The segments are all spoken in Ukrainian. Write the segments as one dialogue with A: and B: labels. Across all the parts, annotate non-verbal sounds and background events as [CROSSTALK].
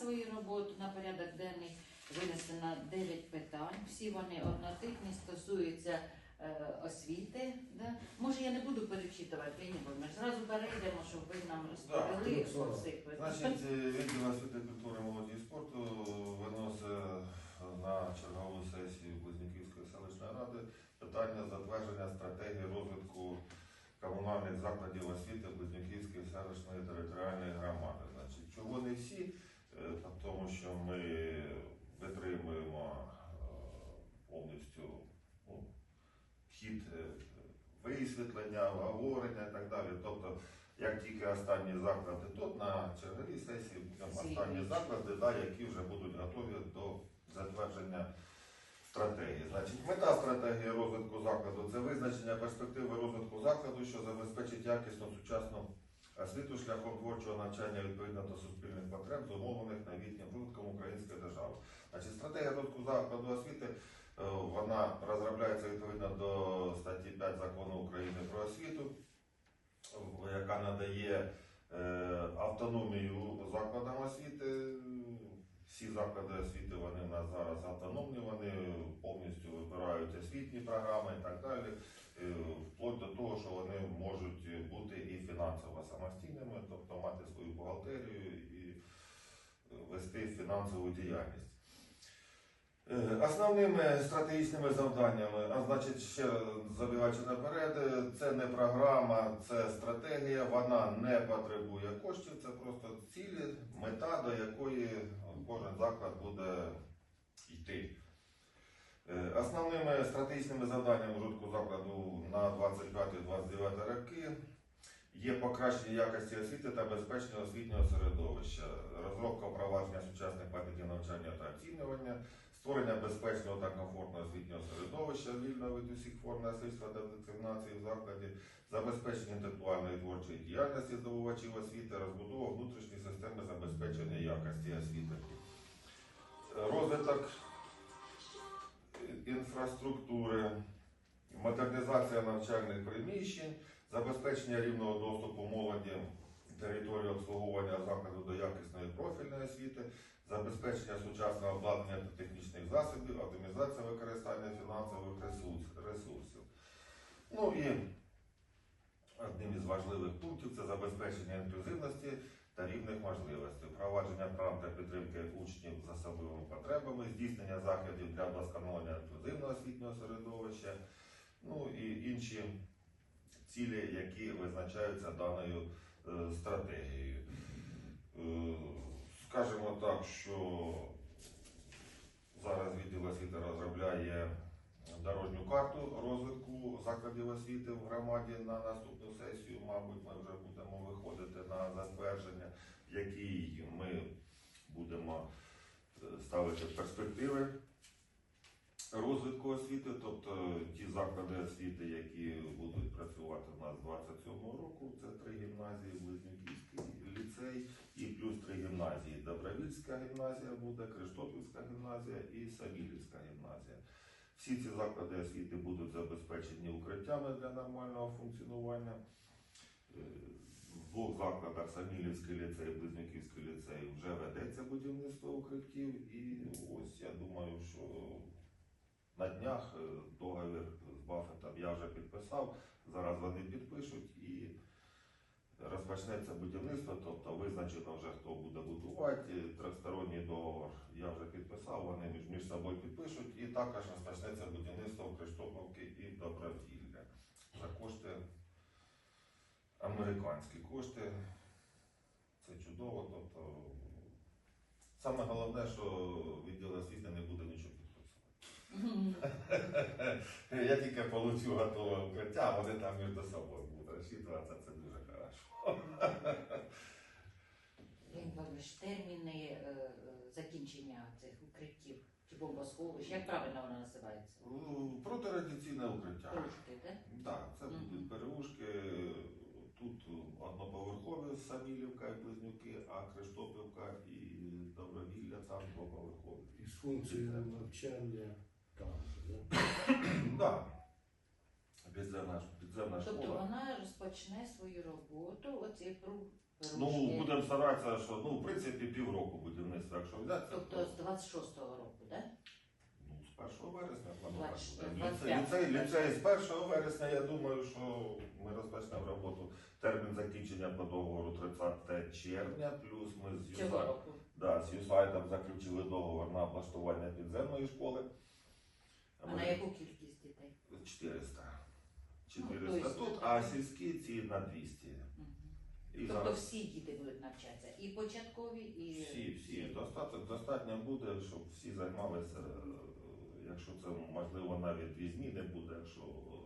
A: свою роботу на порядок денний винесено 9 питань. Всі вони однотипні, стосуються е, освіти. Да? Може, я не буду перечитувати, бо ми ж зразу перейдемо, щоб ви нам розповіли по всіх питаннях.
B: Значить, е, відділ освіти, культури, молоді і спорту виносить на чергову сесію Близнюківської селищної ради питання затвердження стратегії розвитку комунальних закладів освіти Близнюківської селищної територіальної громади. Значить, чого не всі, Е, тому що ми витримуємо е, повністю ну, хід е, висвітлення, обговорення і так далі. Тобто, як тільки останні заклади тут на черговій сесії будемо останні заклади, да, які вже будуть готові до затвердження стратегії. Значить, мета стратегії розвитку закладу це визначення перспективи розвитку закладу, що забезпечить якісну сучасну освіту шляхом творчого навчання відповідно до суспільних потреб, зумовлених новітнім розвитком української держави. Значить, стратегія розвитку закладу освіти е, вона розробляється відповідно до статті 5 закону України про освіту, яка надає е, автономію закладам освіти. Всі заклади освіти вони в нас зараз автономні, вони повністю вибирають освітні програми і так далі, вплоть до того, що вони можуть бути і фінансово самостійними, тобто мати свою бухгалтерію і е, вести фінансову діяльність. Е, Основними стратегічними завданнями, а значить, ще забігаючи наперед, е, це не програма, це стратегія, вона не потребує коштів, це просто цілі, мета, до якої кожен заклад буде йти. Е, Основними стратегічними завданнями розвитку закладу на 25-29 роки є покращення якості освіти та безпечного освітнього середовища, розробка впровадження сучасних методів навчання та оцінювання, створення безпечного та комфортного освітнього середовища, вільного від усіх форм насильства та дискримінації в закладі, забезпечення інтелектуальної творчої діяльності здобувачів освіти, розбудова внутрішньої системи забезпечення якості освіти. Розвиток інфраструктури, модернізація навчальних приміщень, забезпечення рівного доступу молоді території обслуговування закладу до якісної профільної освіти, забезпечення сучасного обладнання та технічних засобів, оптимізація використання фінансових ресурс- ресурсів. Ну і одним із важливих пунктів це забезпечення інклюзивності та рівних можливостей, впровадження прав та підтримки учнів з особливими потребами, здійснення заходів для вдосконалення інклюзивного освітнього середовища, ну і інші цілі, які визначаються даною е, стратегією. Е, Скажімо так, що зараз відділ освіти розробляє дорожню карту розвитку закладів освіти в громаді на наступну сесію. Мабуть, ми вже будемо виходити на затвердження, в якій ми будемо е, ставити перспективи розвитку освіти, тобто ті заклади освіти, які будуть працювати у нас з 27-го року, це три гімназії, Близнюківський ліцей і плюс три гімназії. Добровільська гімназія буде, Криштопівська гімназія і Савілівська гімназія. Всі ці заклади освіти будуть забезпечені укриттями для нормального функціонування. Е, В двох закладах Самілівський ліцей Близнюківський ліцей вже ведеться будівництво укриттів, і ось я думаю, що на днях е, договір з Баффетом я вже підписав. Зараз вони підпишуть розпочнеться будівництво, тобто визначено вже хто буде будувати. Трьохсторонній договор я вже підписав, вони між, між собою підпишуть, і також розпочнеться будівництво в Криштоповки і Добровілля за кошти американські кошти. Це чудово. Тобто, саме головне, що відділ освіти не буде нічого підписувати. [LAUGHS] Я тільки получу готове укриття, а вони там між собою будуть розчитуватися, дуже хорошо.
A: Терміни е, е, закінчення цих укриттів чи бомбосховищ, як правильно воно називається?
B: Ну, Протирадіаційне укриття.
A: Трошки, так?
B: Так, це
A: Мгм.
B: будуть переушки. Тут одноповерхові Самілівка і Близнюки, а Криштопівка і Добровілля там двоповерхові.
C: Із функцією навчання там. да?
B: Да. Підземна, підземна
A: Тобто
B: школа.
A: вона розпочне свою роботу, оці пру-
B: Ну,
A: Ручки.
B: будемо старатися, що ну, в принципі півроку будівництва, якщо взяти.
A: Тобто з 26-го року, так?
B: Ну, з 1 вересня планувати. Ліцей, ліцей, ліцей з 1 вересня, я думаю, що ми розпочнемо роботу. Термін закінчення по договору 30 червня, плюс ми з
A: Цього
B: ЮСА-
A: року.
B: да, з заключили договор на облаштування підземної школи.
A: А на яку кількість дітей?
B: 400.
A: Ну,
B: 400
A: то
B: тут, а сільські ці на 200.
A: Мгм.
B: І
A: Тобто
B: зараз
A: всі діти будуть навчатися, і початкові, і
B: всі, всі достатньо, достатньо буде, щоб всі займалися, е, якщо це можливо навіть дві зміни буде, якщо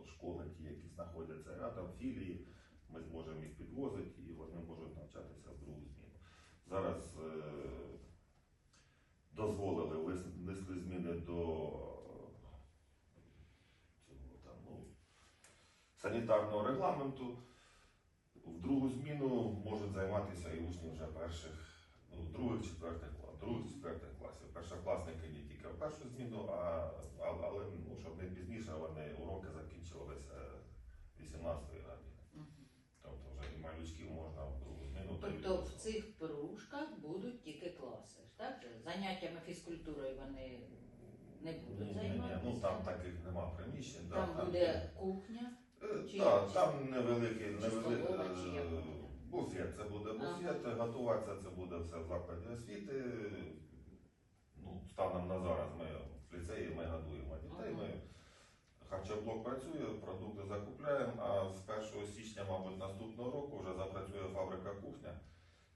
B: школи ті, які знаходяться рядом, філії, ми зможемо їх підвозити і вони можуть навчатися в другу зміну. Зараз е, дозволили внесли зміни до цього там, ну, санітарного регламенту. В другу зміну можуть займатися і учні вже перших, ну, других, четвертих класів, других, четвертих класів. Першокласники не тільки в першу зміну, а, а але ну, щоб не пізніше вони уроки закінчувалися 18 години. Тобто вже і малючків можна в другу зміну.
A: Тобто в цих кружках будуть тільки класи, так? Заняттями фізкультурою вони не будуть
B: Ні, ні, ні, ну там таких нема приміщень. да,
A: Там буде кухня.
B: Е,
A: Чи
B: Так,
A: як?
B: там невеликий,
A: Чи
B: невеликий
A: столова, чи як буде?
B: буфет. Це буде буфет, готуватися це буде все в закладі освіти. Ну, станом на зараз ми в ліцеї ми годуємо дітей.
A: Ага.
B: Ми харчоблок працює, продукти закупляємо, а з 1 січня, мабуть, наступного року вже запрацює фабрика кухня.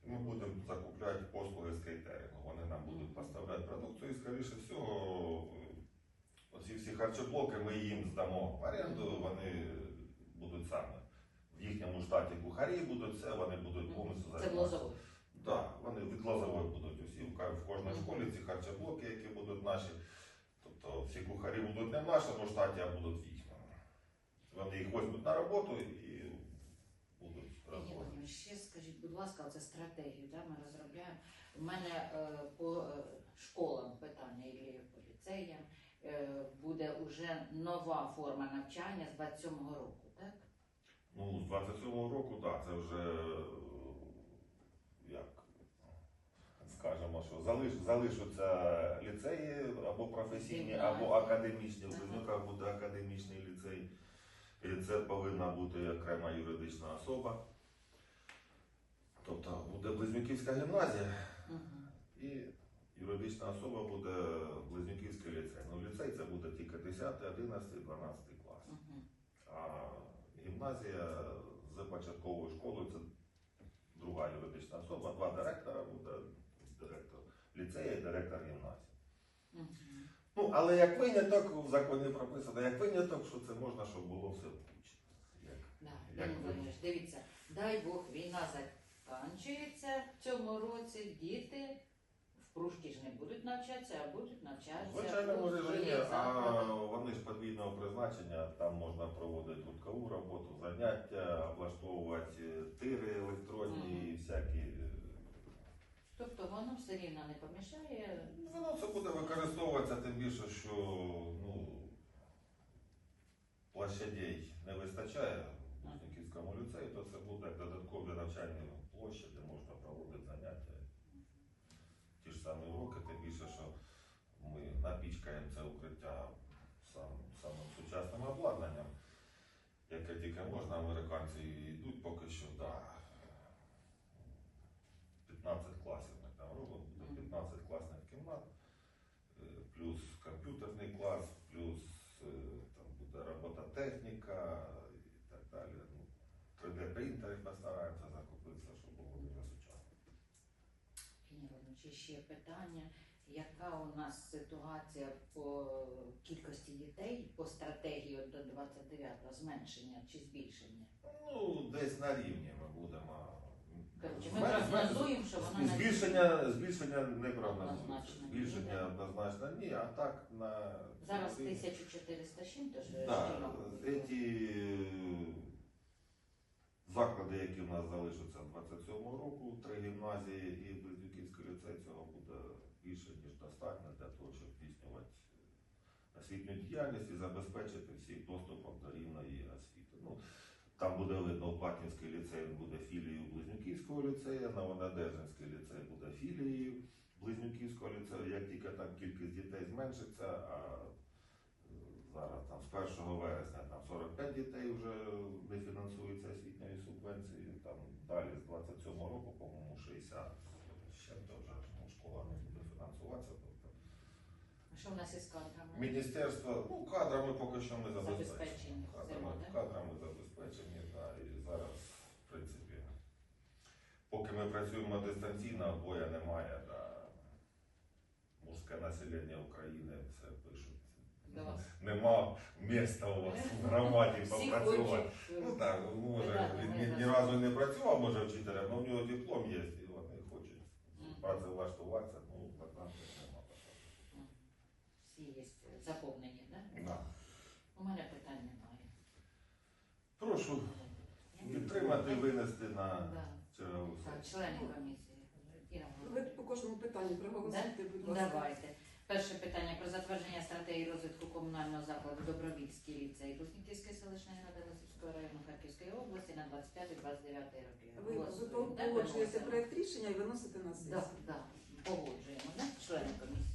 B: І ми будемо закупляти послуги з кейтерингу. Вони нам будуть поставляти продукцію і, скоріше всього, оці всі харчоблоки ми їм здамо в оренду, вони будуть саме. В їхньому штаті кухарі будуть все, вони будуть повністю
A: Це в
B: займатися.
A: Лозово.
B: Так, вони від Лозової будуть усі в ка- в кожній
A: Мгм.
B: школі ці харчоблоки, які будуть наші. Тобто всі кухарі будуть не в нашому штаті, а будуть в їхньому. Вони їх візьмуть на роботу і будуть.
A: Володимирович, ще скажіть, будь ласка, оце стратегію, да, ми розробляємо. У мене е, по е, школам питання і по ліцеям е, буде вже нова форма навчання з 27-го року?
B: Ну, з 27-го року, так, це вже е, як скажемо, що залиш, залишаться ліцеї або професійні, або академічні.
A: Ага.
B: Близнюках буде академічний ліцей. І це повинна бути окрема юридична особа. Тобто буде Близнюківська гімназія і юридична особа буде Близнюківський ліцей. Ну, ліцей це буде тільки 10, 11, 12 клас. А гімназія з початковою школою це друга юридична особа, два директора буде директор ліцею і директор гімназії. Ну, але як виняток в законі прописано, як виняток, що це можна, щоб було все включено. Як
A: Да.
B: Як
A: дивіться, дай Бог, війна закінчується в цьому році, діти в кружки ж не будуть навчатися, а будуть навчатися.
B: В звичайному режимі, а вони ж подвійного призначення, там можна проводити гурткову роботу, заняття, облаштовувати тири електронні і всякі.
A: Тобто воно все рівно не помішає.
B: Воно це буде використовуватися тим більше, що ну, площадей не вистачає в Лужниківському ліцеї, то це буде додаткові навчальні площі, де можна проводити заняття. Ті ж самі уроки, тим більше, що ми напічкаємо це укриття сам, самим сучасним обладнанням, яке тільки можна, американці йдуть поки що, да, 15 класів ми там робимо, буде 15 класних кімнат, е, плюс комп'ютерний клас, плюс е, там буде робототехніка і так далі. Ну, 3D принтери постараємося закупитися, щоб було дуже сучасно.
A: Ігор Володимирович, ще питання. Яка у нас ситуація по кількості дітей по стратегії до 29-го, зменшення чи збільшення?
B: Ну, десь на рівні ми будемо.
A: Коротше, ми прогнозуємо, що вона на
B: Збільшення, збільшення не прогнозується.
A: Однозначно
B: Збільшення однозначно ні, а так на
A: зараз
B: на рівні.
A: 1400 з чим, тож
B: Да,
A: шкільного.
B: ці заклади, які в нас залишаться в 27-му року, три гімназії і Близнюківський ліцей, цього буде більше, ніж достатньо для того, щоб здійснювати освітню діяльність і забезпечити всіх доступом до рівної освіти. Ну, Там буде видно, Платінський ліцей буде філією Близнюківського ліцею, Новонадежинський ліцей буде філією Близнюківського ліцею. Як тільки там кількість дітей зменшиться, а е, зараз там з 1 вересня там 45 дітей вже не фінансується освітньою субвенцією, там далі з 27 року, по-моєму, 60 ще то вже ну, школа не буде фінансуватися. Тобто
A: А Що в нас із кадрами?
B: Міністерство, ну, кадрами поки що ми
A: Забезпечені.
B: забезпечені. Кадрами,
A: да?
B: кадрами забезпечені, да, і зараз, в принципі, поки ми працюємо дистанційно, боя немає, да, мужське населення України це пишуть.
A: Да.
B: Нема міста у вас в громаді
A: Всі
B: попрацювати.
A: хочуть.
B: Ну так, може, він ні, ні разу не працював, може вчителем, але в нього диплом є, і вони хочуть
A: Мгм.
B: працевлаштуватися, ну, такого.
A: Всі є заповнені, так?
B: Да.
A: У мене питань немає.
B: Прошу підтримати, винести на
A: Да.
B: чергову
A: Так,
B: сесію.
A: члени комісії.
D: Ви по кожному питанню проголосуйте, будь ласка.
A: Давайте. Перше питання про затвердження стратегії розвитку комунального закладу Добровільський ліцей Кузніківської селищної ради Лисівського району Харківської області на 25-29 роки.
D: Ви, ви погоджуєте проект рішення і виносите на сесію.
A: Да, да, погоджуємо, да? члени комісії.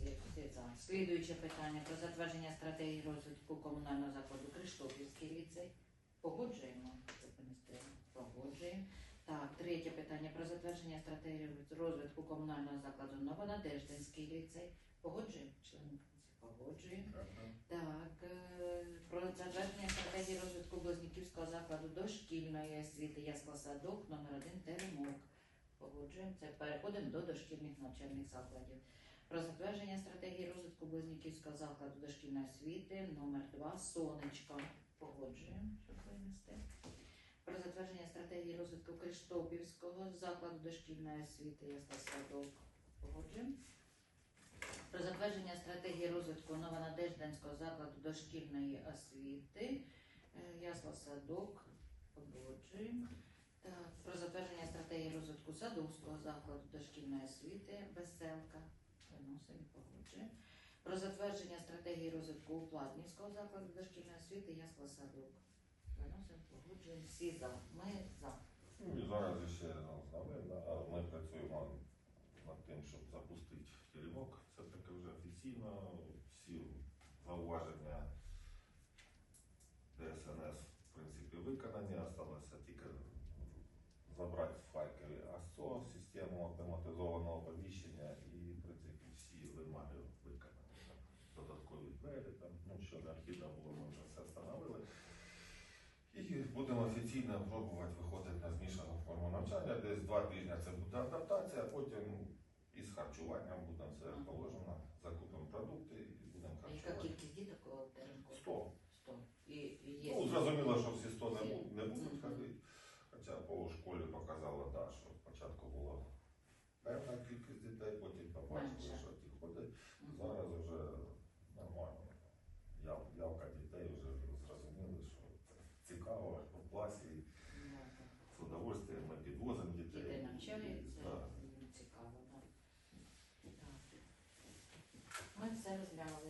A: Слідуюче питання про затвердження стратегії розвитку комунального закладу Криштопільський ліцей. Погоджуємо? Погоджуємо. Так, третє питання про затвердження стратегії розвитку комунального закладу Новонадеждинський ліцей. Погоджуємо? Члени? Погоджуємо. Так, е, про затвердження стратегії розвитку Близнюківського закладу дошкільної освіти Ясла Садок номер 1 Теремок. Погоджуємо. Це переходимо до дошкільних навчальних закладів. Про затвердження стратегії розвитку Близнюківського закладу дошкільної освіти номер 2 Сонечка. Погоджуємо, щоб винести. Про затвердження стратегії розвитку Криштопівського закладу дошкільної освіти Ясла Садок. Погоджуємо. Про затвердження стратегії розвитку Новонадеждинського закладу дошкільної освіти е, Ясла Садок. Погоджуємо. Про затвердження стратегії розвитку Садовського закладу дошкільної освіти Веселка. Виносимо, і погоджуємо. Про затвердження стратегії розвитку Платнівського закладу дошкільної освіти Ясла Садок. Виносимо, погоджуємо. Всі за. Ми за.
B: Ну і зараз ще да, ми працюємо над тим, щоб запустити керівок. Це таке вже офіційно. Всі зауваження ДСНС в принципі виконані. Осталося тільки забрати в Харкові АСО, систему автоматизованого оповіщення і в принципі всі вимоги виконані. Там Додаткові двері, там, ну що необхідно було, ми вже все встановили. І будемо офіційно пробувати виходити на змішану форму навчання. Десь два тижні це буде адаптація, а потім із харчуванням будемо все положено, закупимо продукти і будемо
A: харчувати. Яка кількість діток
B: 100.
A: 100. І, і є.
B: Ну, зрозуміло, що всі 100 не,
A: Всі.
B: бу- не будуть
A: Мгм.
B: ходити. Хоча по школі показало, да, що спочатку було певна кількість дітей, потім побачили,
A: Менше.
B: що ті ходять.
A: Мгм.
B: Зараз вже нормально. Яв- Явка дітей вже зрозуміли, що це цікаво по класі.
A: Да, так.
B: З удовольствием ми підвозимо дітей.
A: Діти навчаються,
B: Да.
A: м, цікаво, так. Ми все розглянули